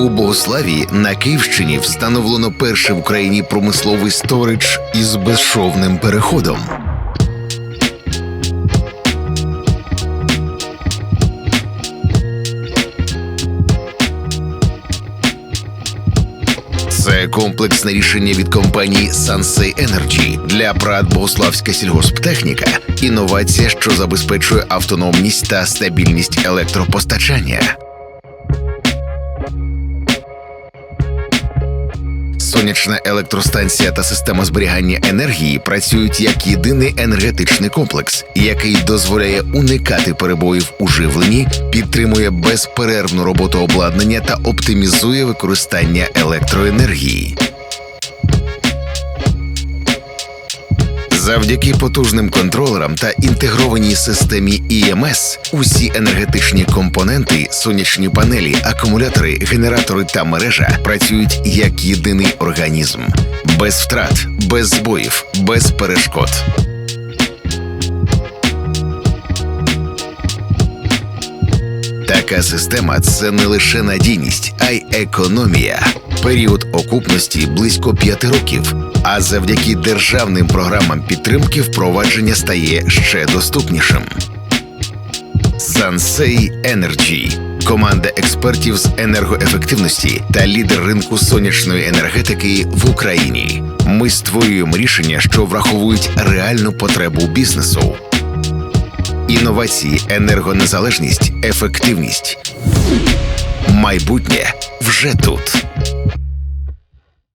У Богославі на Київщині встановлено перший в Україні промисловий сторидж із безшовним переходом. Це комплексне рішення від компанії Sansei Energy для ПРАТ Богославська сільгосптехніка. Інновація, що забезпечує автономність та стабільність електропостачання. Сонячна електростанція та система зберігання енергії працюють як єдиний енергетичний комплекс, який дозволяє уникати перебоїв у живленні, підтримує безперервну роботу обладнання та оптимізує використання електроенергії. Завдяки потужним контролерам та інтегрованій системі ІМС усі енергетичні компоненти, сонячні панелі, акумулятори, генератори та мережа працюють як єдиний організм, без втрат, без збоїв, без перешкод. Така система це не лише надійність, а й економія. Період окупності близько п'яти років. А завдяки державним програмам підтримки впровадження стає ще доступнішим. Sansei Energy – команда експертів з енергоефективності та лідер ринку сонячної енергетики в Україні. Ми створюємо рішення, що враховують реальну потребу бізнесу. Інновації, енергонезалежність, ефективність. Майбутнє вже тут.